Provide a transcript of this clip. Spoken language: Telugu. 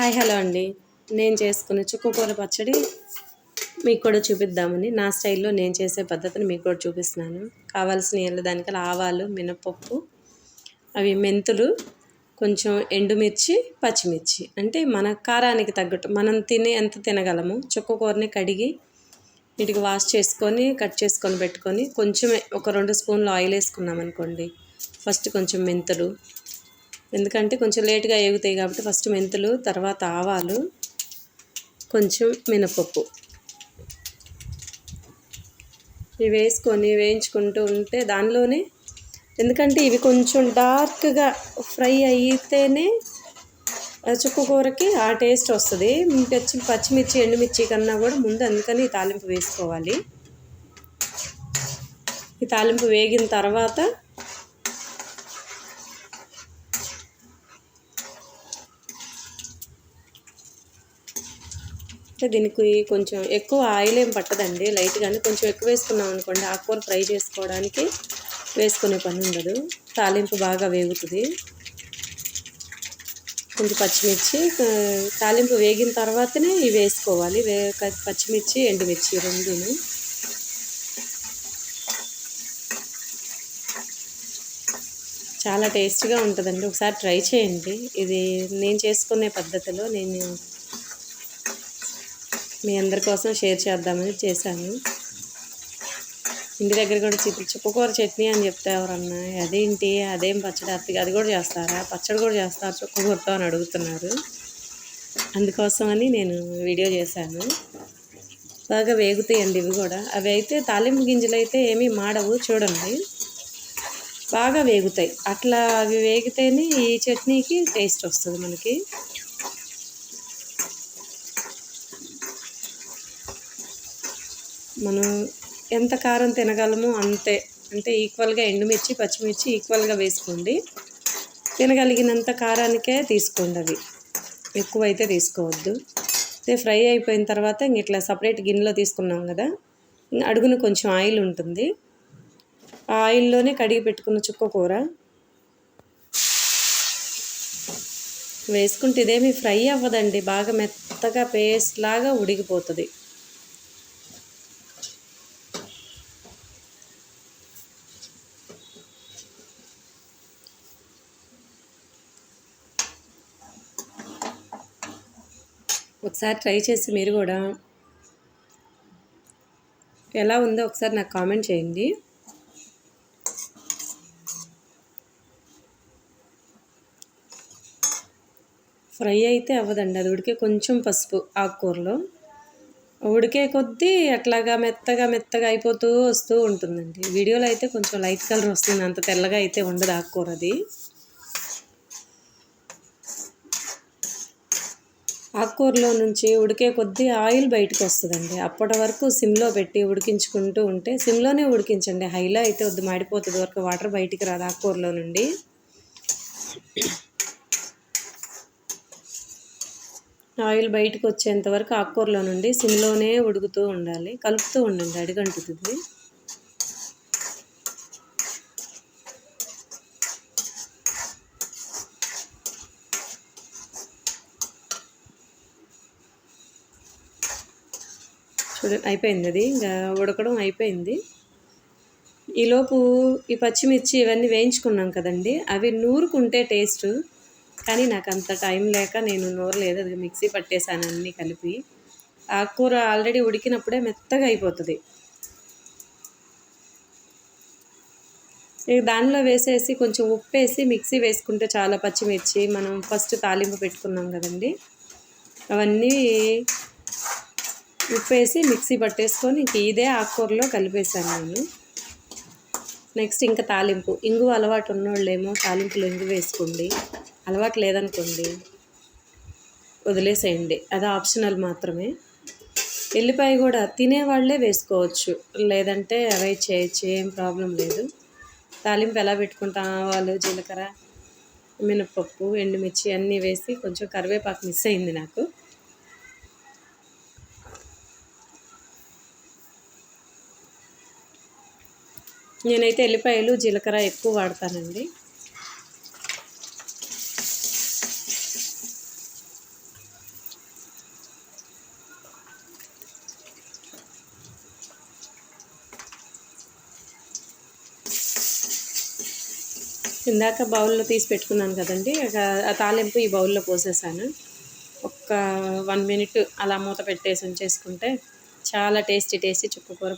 హాయ్ హలో అండి. నేను చేసుకునే చుక్కకూర పచ్చడి మీకు కూడా చూపిద్దామని. నా స్టైల్లో నేను చేసే పద్ధతిని మీకు కూడా చూపిస్తున్నాను. కావాల్సిన దానికి ఆవాలు మినపప్పు అవి మెంతులు కొంచెం ఎండుమిర్చి పచ్చిమిర్చి. అంటే మన కారానికి తగ్గట్టు మనం తినే ఎంత తినగలము? చుక్కకూరని కడిగి వీటికి వాష్ చేసుకొని కట్ చేసుకొని పెట్టుకొని కొంచెం ఒక రెండు స్పూన్లు ఆయిల్ వేసుకున్నాం అనుకోండి ఫస్ట్ కొంచెం మెంతులు ఎందుకంటే కొంచెం లేట్గా ఏగుతాయి కాబట్టి ఫస్ట్ మెంతులు తర్వాత ఆవాలు కొంచెం మినపప్పు. ఇవి వేసుకొని వేయించుకుంటూ ఉంటే దానిలోనే ఎందుకంటే ఇవి కొంచెం డార్క్గా ఫ్రై అయితేనే చుక్క కూరకి ఆ టేస్ట్ వస్తుంది. పచ్చి పచ్చిమిర్చి ఎండుమిర్చి కన్నా కూడా ముందు అందుకని ఈ తాలింపు వేసుకోవాలి. ఈ తాలింపు వేగిన తర్వాత దీనికి కొంచెం ఎక్కువ ఆయిల్ ఏం పట్టదండి. లైట్గానే కొంచెం ఎక్కువ వేసుకున్నాం అనుకోండి ఆకుకూర ఫ్రై చేసుకోవడానికి వేసుకునే పని ఉండదు. తాలింపు బాగా వేగుతుంది. కొంచెం పచ్చిమిర్చి తాలింపు వేగిన తర్వాతనే ఇవి వేసుకోవాలి. వే పచ్చిమిర్చి ఎండుమిర్చి రెండును. చాలా టేస్ట్గా ఉంటుందండి. ఒకసారి ట్రై చేయండి. ఇది నేను చేసుకునే పద్ధతిలో నేను మీ అందరి కోసం షేర్ చేద్దామని చేశాను. ఇంటి దగ్గర కూడా చిప్పి చుక్కకూర చట్నీ అని చెప్తే ఎవరన్నా అదేంటి? అదేం పచ్చడి? అత్తి అది కూడా చేస్తారా? పచ్చడి కూడా చేస్తారు చుక్కకూరతో అని అడుగుతున్నారు. అందుకోసమని నేను వీడియో చేశాను. బాగా వేగుతాయండి ఇవి కూడా. అవి అయితే తాలింపు గింజలు అయితే ఏమీ మాడవు చూడండి. బాగా వేగుతాయి. అట్లా అవి వేగితేనే ఈ చట్నీకి టేస్ట్ వస్తుంది మనకి. మనం ఎంత కారం తినగలమో అంతే. అంటే ఈక్వల్గా ఎండుమిర్చి పచ్చిమిర్చి ఈక్వల్గా వేసుకోండి. తినగలిగినంత కారానికే తీసుకోండి అవి. ఎక్కువైతే తీసుకోవద్దు. అయితే ఫ్రై అయిపోయిన తర్వాత ఇంక ఇట్లా సపరేట్ గిన్నెలో తీసుకున్నాం కదా అడుగున కొంచెం ఆయిల్ ఉంటుంది. ఆ ఆయిల్లోనే కడిగి పెట్టుకున్న చుక్క కూర. వేసుకుంటే ఇదేమి ఫ్రై అవ్వదండి. బాగా మెత్తగా పేస్ట్ లాగా ఉడికిపోతుంది. ఒకసారి ట్రై చేసి మీరు కూడా ఎలా ఉందో ఒకసారి నాకు కామెంట్ చేయండి. ఫ్రై అయితే అవ్వదండి. అది ఉడికే కొంచెం పసుపు ఆకుకూరలో. ఉడికే కొద్దీ అట్లాగా మెత్తగా మెత్తగా అయిపోతూ వస్తూ ఉంటుందండి. వీడియోలో అయితే కొంచెం లైట్ కలర్ వస్తుంది. అంత తెల్లగా అయితే ఉండదు ఆకుకూర అది. ఆకుకూరలో నుంచి ఉడికే కొద్దీ ఆయిల్ బయటకు వస్తుందండి. అప్పటి వరకు సిమ్లో పెట్టి ఉడికించుకుంటూ ఉంటే సిమ్లోనే ఉడికించండి. హైలో అయితే వద్దు మాడిపోతుంది. వరకు వాటర్ బయటికి రాదు ఆకుకూరలో నుండి. ఆయిల్ బయటకు వచ్చేంత వరకు ఆకుకూరలో నుండి సిమ్లోనే ఉడుకుతూ ఉండాలి. కలుపుతూ ఉండండి అడిగంటుతుంది. చూడండి అయిపోయింది అది. ఇంకా ఉడకడం అయిపోయింది. ఈలోపు ఈ పచ్చిమిర్చి ఇవన్నీ వేయించుకున్నాం కదండి. అవి నూరుకుంటే టేస్ట్ కానీ నాకు అంత టైం లేక నేను నూరలేదు. అది మిక్సీ పట్టేశాను అన్నీ కలిపి. ఆకుకూర ఆల్రెడీ ఉడికినప్పుడే మెత్తగా అయిపోతుంది. దానిలో వేసేసి కొంచెం ఉప్పు వేసి మిక్సీ వేసుకుంటే చాలా పచ్చిమిర్చి. మనం ఫస్ట్ తాలింపు పెట్టుకున్నాం కదండి. అవన్నీ ఉప్పు వేసి మిక్సీ పట్టేసుకొని ఇంక ఇదే ఆకుకూరలో కలిపేశాను నేను. నెక్స్ట్ ఇంకా తాలింపు. ఇంగు అలవాటు ఉన్నోళ్ళేమో తాలింపులు ఇంగు వేసుకోండి. అలవాటు లేదనుకోండి వదిలేసేయండి. అది ఆప్షనల్ మాత్రమే. ఎల్లిపాయ కూడా తినేవాళ్ళే వేసుకోవచ్చు. లేదంటే అవాయిడ్ చేయొచ్చు ఏం ప్రాబ్లం లేదు. తాలింపు ఎలా పెట్టుకుంటాం? ఆవాలు జీలకర్ర మినపప్పు ఎండుమిర్చి అన్నీ వేసి కొంచెం కరివేపాకు మిస్ అయింది నాకు. నేనైతే ఎల్లిపాయలు జీలకర్ర ఎక్కువ వాడతానండి. ఇందాక బౌల్లో తీసి పెట్టుకున్నాను కదండి ఆ తాలింపు ఈ బౌల్లో పోసేసాను. ఒక్క వన్ మినిట్ అలా మూత పెట్టేసి ఉంచేసుకుంటే చాలా టేస్టీ టేస్టీ చుక్కకూర